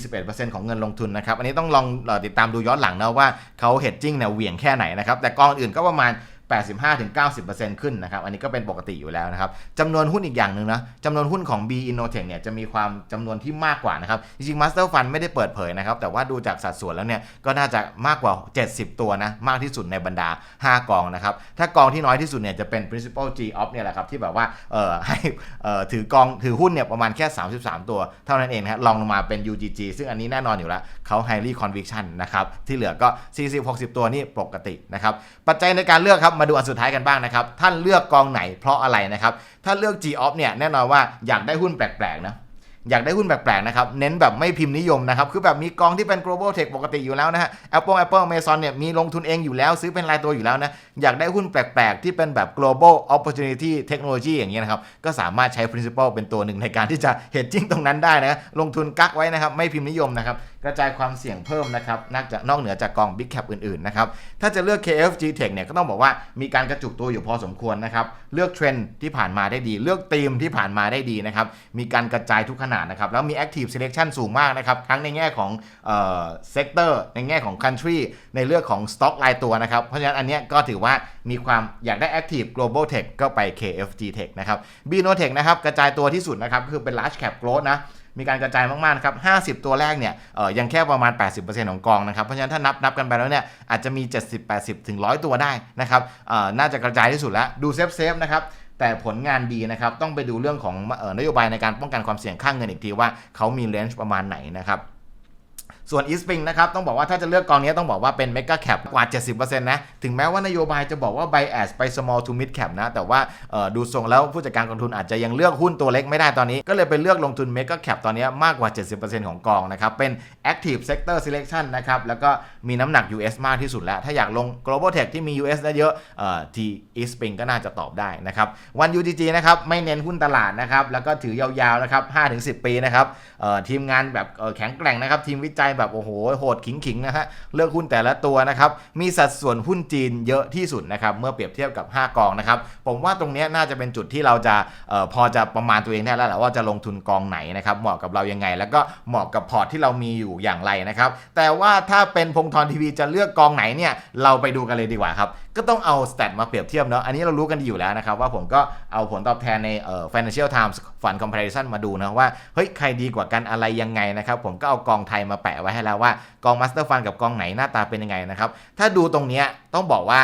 41%ของเงินลงทุนนะครับอันนี้ต้องลองติดตามดูย้อนหลังนะว่าเขาเฮดจิ้งเนี่ยเหวี่ยงแค่ไหนนะครับแต่กองอื่นก็ประมาณ 85-90%ขึ้นนะครับ อันนี้ก็เป็นปกติอยู่แล้วนะครับจำนวนหุ้นอีกอย่างหนึ่งนะจำนวนหุ้นของ B Innotech เนี่ยจะมีความจำนวนที่มากกว่านะครับ จริงๆ Master Fund ไม่ได้เปิดเผยนะครับ แต่ว่าดูจากสัดส่วนแล้วเนี่ยก็น่าจะมากกว่า 70 ตัวนะ มากที่สุดในบรรดา 5 กองนะครับ ถ้ากองที่น้อยที่สุดเนี่ยจะเป็น Principal G Op เนี่ยแหละครับที่แบบว่าเอ่อให้เอ่อถือกองถือหุ้นเนี่ยประมาณแค่ 33 ตัว เท่านั้นเองนะครับลองลงมาเป็น UGG ซึ่งอันนี้แน่นอนอยู่แล้วเขา highly conviction นะครับที่เหลือก็ 40-60 ตัวนี่ปกตินะครับปัจจัยในการเลือกครับมาดูอันสุดท้ายกันบ้างนะครับ ท่านเลือกกองไหนเพราะอะไรนะครับ ถ้าเลือก G Op เนี่ยแน่นอนว่าอยากได้หุ้นแปลกๆนะอยากได้หุ้นแปลกๆนะครับ เน้นแบบไม่พิมพ์นิยมนะครับ คือแบบมีกองที่เป็น global tech ปกติอยู่แล้วนะฮะ Apple Apple Amazon เนี่ยมีลงทุนเองอยู่แล้วซื้อเป็นรายตัวอยู่แล้วนะ อยากได้หุ้นแปลกๆ ที่เป็นแบบ global opportunity technology อย่างเงี้ยนะครับ ก็สามารถใช้ principle เป็นตัวหนึ่งในการที่จะ hedging ตรงนั้นได้นะ ลงทุนกักไว้นะครับ ไม่พิมพ์นิยมนะครับ กระจายความเสี่ยงเพิ่มนะครับนอกจากนอกเหนือจากกอง big cap อื่นๆนะครับถ้าจะเลือก KFG Tech เนี่ยก็ต้องบอกว่ามีการกระจุกตัวอยู่พอสมควรนะครับเลือกเทรนด์ที่ผ่านมาได้ดี เลือกธีมที่ผ่านมาได้ดีนะครับมีการกระจายทุกขนาดนะครับแล้วมี active selection สูงมากนะครับทั้งในแง่ของเอ่อ sector ในแง่ของ country ในเรื่องของ stock รายตัวนะครับเพราะฉะนั้นอันนี้ก็ถือว่ามีความอยากได้ active global tech ก็ไป KFG Tech นะครับ Bino Tech นะครับกระจายตัวที่สุดนะครับคือเป็น large cap growth นะ มีการกระจายมากๆนะครับ 50 ตัวแรกเนี่ยเออยังแค่ประมาณ 80%ของกองนะครับ เพราะฉะนั้นถ้านับนับกันไปแล้วเนี่ยอาจจะมี 70 80 ถึง 100 ตัวได้นะครับเอ่อน่าจะกระจายที่สุดแล้ว ดูเซฟเซฟนะครับแต่ผลงานดีนะครับ ต้องไปดูเรื่องของเอ่อนโยบายในการป้องกันความเสี่ยงข้างเงินอีกทีว่าเขามีเลนจ์ประมาณไหนนะครับส่วน e s p r i n g นะครับต้องบอกว่าถ้าจะเลือกกองนี้ต้องบอกว่าเป็น Mega Cap กว่า 70%นะถึงแม้ว่านโยบายจะบอกว่า bias ไป small to mid cap นะแต่ว่าดูทรงแล้วผู้จัดการกองทุนอาจจะยังเลือกหุ้นตัวเล็กไม่ได้ตอนนี้ ก็เลยไปเลือกลงทุน Mega Cap ตอนนี้มากกว่า 70%ของกองนะครับเป็น Active Sector Selection นะครับแล้วก็มีน้ำหนัก US มากที่สุดแล้ว ถ้าอยากลง Global Tech ที่มี US ได้เยอะออที่ e s p r i n ก็น่าจะตอบได้นะครับวัน UGG นะครับไม่เน้นหุ้นตลาดนะครับแล้วก็ถือยาวๆนะครับ5-10 ปีนะครับทีมงานแบบแข็งแกร่งนะครับทีมวิจัยแบบโอ้โหโหดขิงๆนะฮะเลือกหุ้นแต่ละตัวนะครับมีสัดส่วนหุ้นจีนเยอะที่สุดนะครับเมื่อเปรียบเทียบกับ 5 กองนะครับผมว่าตรงนี้น่าจะเป็นจุดที่เราจะออพอจะประมาณตัวเองได้แล้วแหละว่าจะลงทุนกองไหนนะครับเหมาะกับเรายังไง แล้วก็เหมาะกับพอร์ตที่เรามีอยู่อย่างไรนะครับแต่ว่าถ้าเป็นพงธรทีวีจะเลือกกองไหนเนี่ยเราไปดูกันเลยดีกว่าครับก็ต้องเอาส t ต t มาเปรียบเทียบเนาะอันนี้เรารู้กันดีอยู่แล้วนะครับว่าผมก็เอาผลตอบแทนในเอ่อ Financial Times Fund Comparison มาดูนะว่าเฮ้ยใครดีกว่ากันอะไรยังไงนะครับผมก็เอากองไทยมาแปะไว้ให้แล้วว่ากองมาสเตอร์ฟันกับกองไหนหน้าตาเป็นยังไงนะครับ ถ้าดูตรงนี้ต้องบอกว่า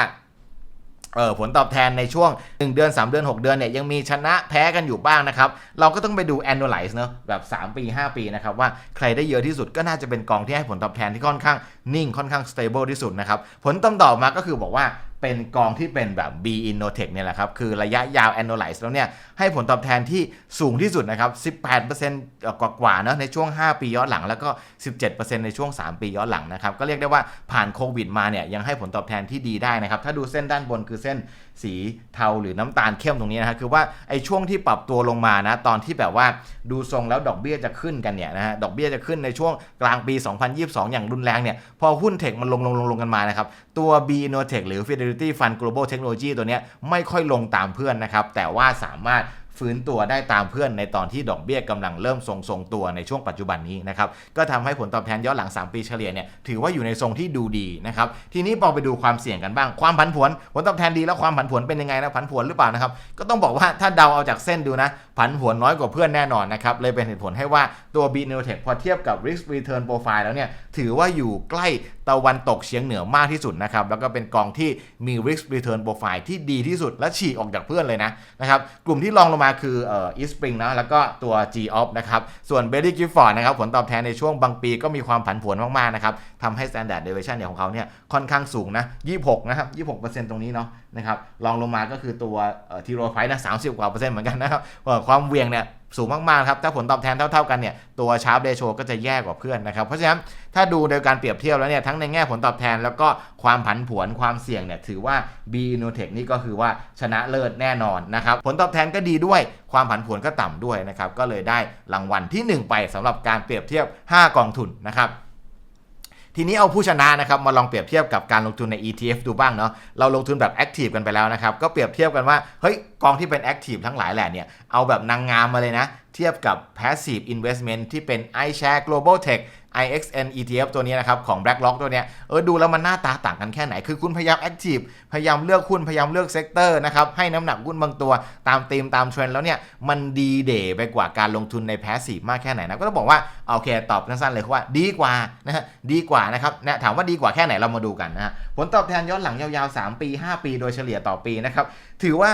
เออผลตอบแทนในช่วง 1 เดือน 3 เดือน 6 เดือนเนี่ยยังมีชนะแพ้กันอยู่บ้างนะครับ เราก็ต้องไปดู annualize เนอะแบบ 3 ปี 5 ปีนะครับ ว่าใครได้เยอะที่สุดก็น่าจะเป็นกองที่ให้ผลตอบแทนที่ค่อนข้างนิ่งค่อนข้าง stable ที่สุดนะครับ ผลตำตอบมาก็คือบอกว่า เป็นกองที่เป็นแบบ B Innotech เนี่ยแหละครับ คือระยะยาว annualize แล้วเนี่ย ให้ผลตอบแทนที่สูงที่สุดนะครับ 18%กว่าๆเนอะในช่วง 5 ปีย้อนหลัง แล้วก็ 17%ในช่วง 3 ปีย้อนหลังนะครับ ก็เรียกได้ว่าผ่านโควิดมาเนี่ย ยังให้ผลตอบแทนที่ดีได้นะครับ ถ้าดูเส้นด้านบนคือเส้น สีเทาหรือน้ำตาลเข้มตรงนี้นะครับคือว่าไอ้ช่วงที่ปรับตัวลงมานะตอนที่แบบว่าดูทรงแล้วดอกเบี้ยจะขึ้นกันเนี่ยนะฮะดอกเบี้ยจะขึ้นในช่วงกลางปี 2022 อย่างรุนแรงเนี่ยพอหุ้นเทคมันลงลงลงลงกันมานะครับตัว B Innotech หรือ Fidelity Fund Global Technology ตัวเนี้ยไม่ค่อยลงตามเพื่อนนะครับแต่ว่าสามารถ ฟื้นตัวได้ตามเพื่อนในตอนที่ดอกเบี้ยกำลังเริ่มทรงทรงตัวในช่วงปัจจุบันนี้นะครับก็ทำให้ผลตอบแทนย้อนหลัง 3 ปีเฉลี่ยเนี่ยถือว่าอยู่ในทรงที่ดูดีนะครับทีนี้พอไปดูความเสี่ยงกันบ้างความผันผวนผลตอบแทนดีแล้วความผันผวนเป็นยังไงนะผันผวนหรือเปล่านะครับก็ต้องบอกว่าถ้าเดาเอาจากเส้นดูนะผันผวนน้อยกว่าเพื่อนแน่นอนนะครับเลยเป็นเหตุผลให้ว่าตัว b n e o t e c h พอเทียบกับ risk return profile แล้วเนี่ยถือว่าอยู่ใกล้ตะวันตกเฉียงเหนือมากที่สุดนะครับแล้วก็เป็นกองที่มี risk return profile ที่ดีที่สุดและฉีกออกจากเพื่อนเลยนะนะครับกลุ่มที่รองลงมาคือเอ่ออีสปริงนะแล้วก็ตัว G o f นะครับส่วน Berry Gifford นะครับผลตอบแทนในช่วงบางปีก็มีความผันผวนมากๆนะครับทำให้ Standard Deviation เนี่ยของเขาเนี่ยค่อนข้างสูงนะ26นะครับ26%ตรงนี้เนาะนะครับรองลงมาก็คือตัวทีโรไฟนะ30 กว่าเปอร์เซ็นต์เหมือนกันนะครับความเวียงเนี่ย สูงมากๆครับถ้าผลตอบแทนเท่า ๆกันเนี่ยตัวชาร์ปเรโชก็จะแย่กว่าเพื่อนนะครับ เพราะฉะนั้นถ้าดูโดยการเปรียบเทียบแล้วเนี่ยทั้งในแง่ผลตอบแทนแล้วก็ความผันผวนความเสี่ยงเนี่ยถือว่า B Innotech นี่ก็คือว่าชนะเลิศแน่นอนนะครับผลตอบแทนก็ดีด้วยความผันผวนก็ต่ำด้วยนะครับก็เลยได้รางวัลที่ 1 ไปสำหรับการเปรียบเทียบ 5 กองทุนนะครับ ทีนี้เอาผู้ชนะนะครับมาลองเปรียบเทียบกับการลงทุนใน ETF ดูบ้างเนาะเราลงทุนแบบแอคทีฟกันไปแล้วนะครับก็เปรียบเทียบกันว่าเฮ้ยกองที่เป็นแอคทีฟทั้งหลายแหละเนี่ยเอาแบบนางงามมาเลยนะเทียบกับ Passive Investment ที่เป็น iShare Global Tech IXN ETF ตัวนี้นะครับ ของ BlackRock ตัวเนี้ยเออดูแล้วมันหน้าตาต่างกันแค่ไหน คือคุณพยายามแอคทีฟพยายามเลือกหุ้นพยายามเลือกเซกเตอร์นะครับ ให้น้ำหนักหุ้นบางตัวตามธีมตามเทรนด์แล้วเนี่ย มันดีเดย์ไปกว่าการลงทุนในแพสซีฟมากแค่ไหนนะ ก็ต้องบอกว่า โอเค ตอบสั้นๆเลยว่าดีกว่านะฮะดีกว่านะครับนะถามว่าดีกว่าแค่ไหนเรามาดูกันนะฮะผลตอบแทนย้อนหลังยาวๆ 3 ปี 5 ปี โดยเฉลี่ยต่อปีนะครับถือว่า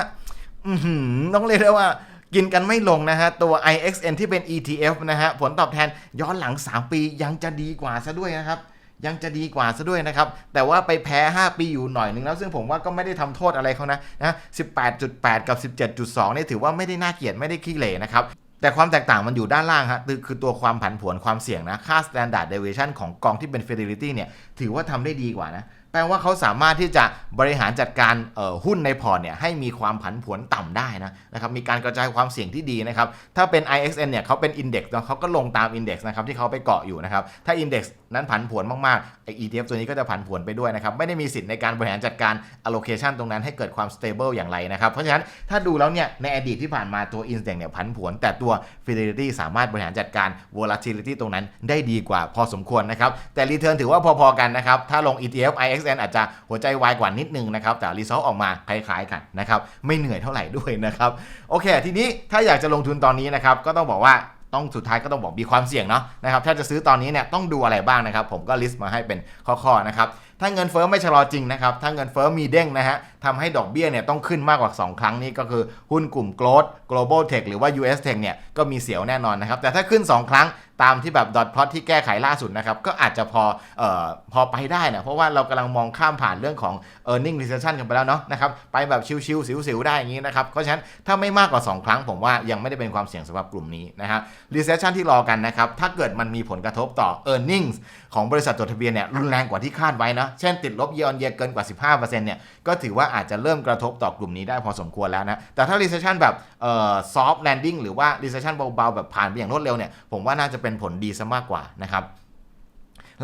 ต้องเรียกได้ว่า กินกันไม่ลงนะฮะ ตัว IXN ที่เป็น ETF นะฮะ ผลตอบแทนย้อนหลัง 3 ปียังจะดีกว่าซะด้วยนะครับ ยังจะดีกว่าซะด้วยนะครับ แต่ว่าไปแพ้ 5 ปีอยู่หน่อยนึงแล้ว ซึ่งผมว่าก็ไม่ได้ทำโทษอะไรเขานะนะ18.8 กับ 17.2นี่ยถือว่าไม่ได้น่าเกลียดไม่ได้ขี้เหร่นะครับแต่ความแตกต่างมันอยู่ด้านล่างฮะคือคือตัวความผันผวนความเสี่ยงนะ ค่า standard deviation ของกองที่เป็น fidelity เนี่ย ถือว่าทำได้ดีกว่านะ แปลว่าเขาสามารถที่จะบริหารจัดการหุ้นในพอร์ตเนี่ยให้มีความผันผวนต่ำได้นะนะครับมีการกระจายความเสี่ยงที่ดีนะครับถ้าเป็น IXN เนี่ยเขาเป็น Index เนาะเขาก็ลงตาม Index นะครับที่เขาไปเกาะอยู่นะครับถ้า Index นั้นผันผวนมากๆไอ ETF ตัวนี้ก็จะผันผวนไปด้วยนะครับ ไม่ได้มีสิทธิ์ในการบริหารจัดการ allocation ตรงนั้นให้เกิดความ stable อย่างไรนะครับ เพราะฉะนั้นถ้าดูแล้วเนี่ยในอดีตที่ผ่านมาตัว Index เนี่ยผันผวน แต่ตัว Fidelity สามารถบริหารจัดการ volatility ตรงนั้นได้ดีกว่าพอสมควรนะครับ แต่ return ถือว่าพอๆกันนะครับ ถ้าลง ETF IXN อาจจะหัวใจวายกว่านิดนึงนะครับ แต่รีซอสออกมาคล้ายๆกันนะครับ ไม่เหนื่อยเท่าไหร่ด้วยนะครับ โอเค ทีนี้ถ้าอยากจะลงทุนตอนนี้นะครับ ก็ต้องบอกว่า ต้องสุดท้ายก็ต้องบอกมีความเสี่ยงเนาะนะครับถ้าจะซื้อตอนนี้เนี่ยต้องดูอะไรบ้างนะครับ ผมก็ลิสต์มาให้เป็นข้อๆนะครับถ้าเงินเฟ้อไม่ชะลอจริงนะครับถ้าเงินเฟ้อมีเด้งนะฮะทำให้ดอกเบี้ยเนี่ยต้องขึ้นมากกว่า 2 ครั้งนี่ก็คือหุ้นกลุ่ม growth global tech หรือว่า US tech เนี่ยก็มีเสียวแน่นอนนะครับแต่ถ้าขึ้น 2 ครั้ง ตามที่แบบดอทพลอตที่แก้ไขล่าสุดนะครับ ก็อาจจะพอออพอไปได้นะเพราะว่าเรากำลังมองข้ามผ่านเรื่องของ e a r n i n g recession กันไปแล้วเนาะนะครับไปแบบชิวๆสิวๆได้อย่างนี้นะครับ เพราะฉะนั้นถ้าไม่มากกว่า 2 ครั้งผมว่ายังไม่ได้เป็นความเสี่ยงสำหรับกลุ่มนี้นะครับ recession ที่รอกันนะครับ ถ้าเกิดมันมีผลกระทบต่อ e a r n i n g ของบริษัทจดทะเบียนเนี่ยรุนแรงกว่าที่คาดไว้นะเช่นติดลบ year on year เกินกว่า 15%เนี่ย ก็ถือว่าอาจจะเริ่มกระทบต่อกลุ่มนี้ได้พอสมควรแล้วนะ แต่ถ้า recession แบบเอ่อ soft landing หรือว่า recession เบาๆ แบบผ่านไปอย่างรวดเร็วเนี่ย ผมว่าน่าจะเป็นผลดีซะมากกว่านะครับ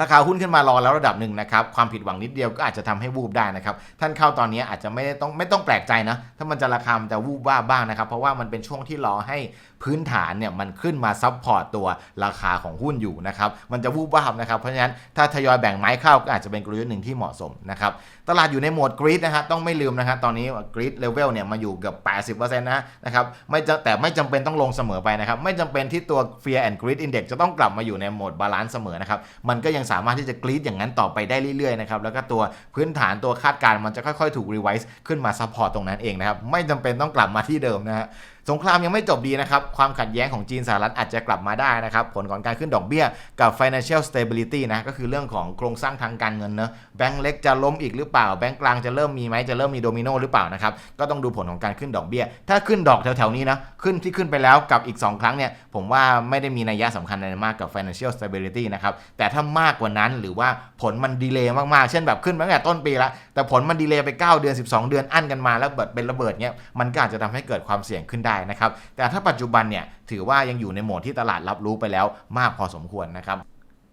ราคาหุ้นขึ้นมารอแล้วระดับหนึ่งนะครับ ความผิดหวังนิดเดียวก็อาจจะทำให้วูบได้นะครับ ท่านเข้าตอนนี้อาจจะไม่ได้ต้องไม่ต้องแปลกใจนะ ถ้ามันจะราคามันจะวูบว่าบ้างนะครับ เพราะว่ามันเป็นช่วงที่รอให้พื้นฐานเนี่ยมันขึ้นมาซับพอร์ตตัวราคาของหุ้นอยู่นะครับ มันจะวูบวาบนะครับ เพราะฉะนั้นถ้าทยอยแบ่งไม้เข้าก็อาจจะเป็นกลยุทธ์หนึ่งที่เหมาะสมนะครับ ตลาดอยู่ในโหมดกรีดนะฮะ ต้องไม่ลืมนะฮะ ตอนนี้กรีดเลเวลเนี่ยมาอยู่เกือบ80%นะนะครับ ไม่แต่ไม่จำเป็นต้องลงเสมอไปนะครับ ไม่จำเป็นที่ตัว Fear and Greed Index จะต้องกลับมาอยู่ในโหมดบาลานซ์เสมอนะครับ มันก็ยังสามารถที่จะกรีดอย่างนั้นต่อไปได้เรื่อยๆนะครับแล้วก็ตัวพื้นฐานตัวคาดการณ์มันจะค่อยๆ ถูกรีไวซ์ขึ้นมาซัพพอร์ตตรงนั้นเองนะครับไม่จำเป็นต้องกลับมาที่เดิมนะฮะ สงครามยังไม่จบดีนะครับ ความขัดแย้งของจีนสหรัฐอาจจะกลับมาได้นะครับ ผลของการขึ้นดอกเบี้ยกับ financial stability นะ ก็คือเรื่องของโครงสร้างทางการเงินเนอะแบงก์เล็กจะล้มอีกหรือเปล่า แบงก์กลางจะเริ่มมีไหม จะเริ่มมีโดมิโนหรือเปล่านะครับ ก็ต้องดูผลของการขึ้นดอกเบี้ย ถ้าขึ้นดอกแถวๆนี้นะ ขึ้นที่ขึ้นไปแล้วกับอีก 2 ครั้งเนี่ย ผมว่าไม่ได้มีนัยยะสำคัญอะไรมากกับ financial stability นะครับ แต่ถ้ามากกว่านั้นหรือว่าผลมันดีเลย์มากๆ เช่นแบบขึ้นมาตั้งแต่ต้นปีแล้วแต่ผลมันดีเลย์ไป 9 เดือน 12 เดือนอั้นกันมาแล้วเบิดเป็นระเบิดเนี้ยมันก็อาจจะทำให้เกิดความเสี่ยงขึ้นได้นะครับ แต่ถ้าปัจจุบันเนี่ยถือว่ายังอยู่ในโหมดที่ตลาดรับรู้ไปแล้วมากพอสมควรนะครับ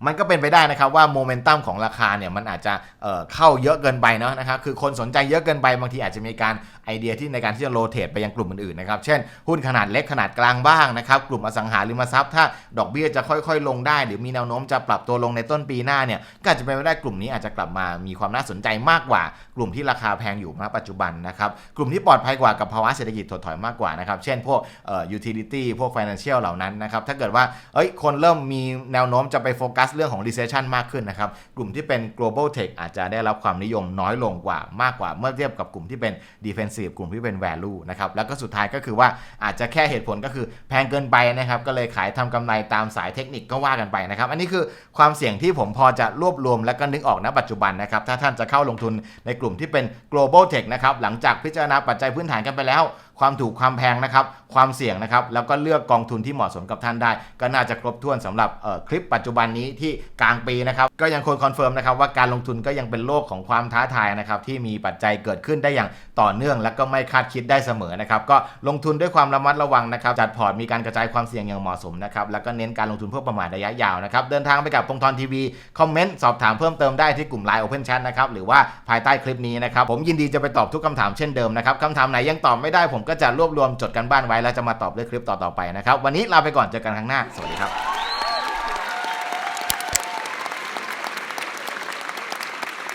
มันก็เป็นไปได้นะครับว่าโมเมนตัมของราคาเนี่ยมันอาจจะเเข้าเยอะเกินไปเนาะนะครับคือคนสนใจเยอะเกินไปบางทีอาจจะมีการไอเดียที่ในการที่จะโรเตทไปยังกลุ่มอื่นๆนะครับเช่น หุ้นขนาดเล็กขนาดกลางบ้างนะครับกลุ่มอสังหาริมทรัพย์ถ้าดอกเบี้ยจะค่อยๆ ลงได้ หรือมีแนวโน้มจะปรับตัวลงในต้นปีหน้าเนี่ยก็อาจจะเป็นไปได้กลุ่มนี้อาจจะกลับมามีความน่าสนใจมากกว่า กลุ่มที่ราคาแพงอยู่ณปัจจุบันนะครับกลุ่มที่ปลอดภัยกว่ากับภาวะเศรษฐกิจถดถอยมากกว่านะครับเช่นพวกเอ่อ utility พวก financial เหล่านั้นนะครับถ้าเกิดว่าเอ้ยคนเริ่มมีแนวโน้มจะไปโฟกัสเรื่องของ recession มากขึ้นนะครับ กลุ่มที่เป็น global tech อาจจะได้รับความนิยมน้อยลงกว่ามากกว่าเมื่อเทียบกับกลุ่มที่เป็น defensive กลุ่มที่เป็น value นะครับแล้วก็สุดท้ายก็คือว่าอาจจะแค่เหตุผลก็คือแพงเกินไปนะครับก็เลยขายทำกำไรตามสายเทคนิคก็ว่ากันไปนะครับ อันนี้คือความเสี่ยงที่ผมพอจะรวบรวมและก็นึกออกณปัจจุบันนะครับถ้าท่านจะเข้าลงทุนในกลุ่มที่เป็น global tech นะครับหลังจากพิจารณาปัจจัยพื้นฐานกันไปแล้ว ความถูกความแพงนะครับ ความเสี่ยงนะครับ แล้วก็เลือกกองทุนที่เหมาะสมกับท่านได้ ก็น่าจะครบถ้วนสำหรับคลิปปัจจุบันนี้ที่กลางปีนะครับ ก็ยังคงคอนเฟิร์มนะครับว่าการลงทุนก็ยังเป็นโลกของความท้าทายนะครับที่มีปัจจัยเกิดขึ้นได้อย่างต่อเนื่อง และก็ไม่คาดคิดได้เสมอนะครับ ก็ลงทุนด้วยความระมัดระวังนะครับ จัดพอร์ตมีการกระจายความเสี่ยงอย่างเหมาะสมนะครับ แล้วก็เน้นการลงทุนเพื่อประมาทระยะยาวนะครับ เดินทางไปกับพงธรทีวี คอมเมนต์สอบถามเพิ่มเติมได้ที่กลุ่ม Line Open Chat นะครับ หรือว่าภายใต้คลิปนี้นะครับ ผมยินดีจะไปตอบทุกคำถามเช่นเดิมนะครับคำถามไหนยังตอบไม่ได้ผมก็จะรวบรวมจดกันบ้านไว้แล้วจะมาตอบด้วยคลิปต่อๆไปนะครับ วันนี้ลาไปก่อนเจอกันครั้งหน้า สวัสดีครับ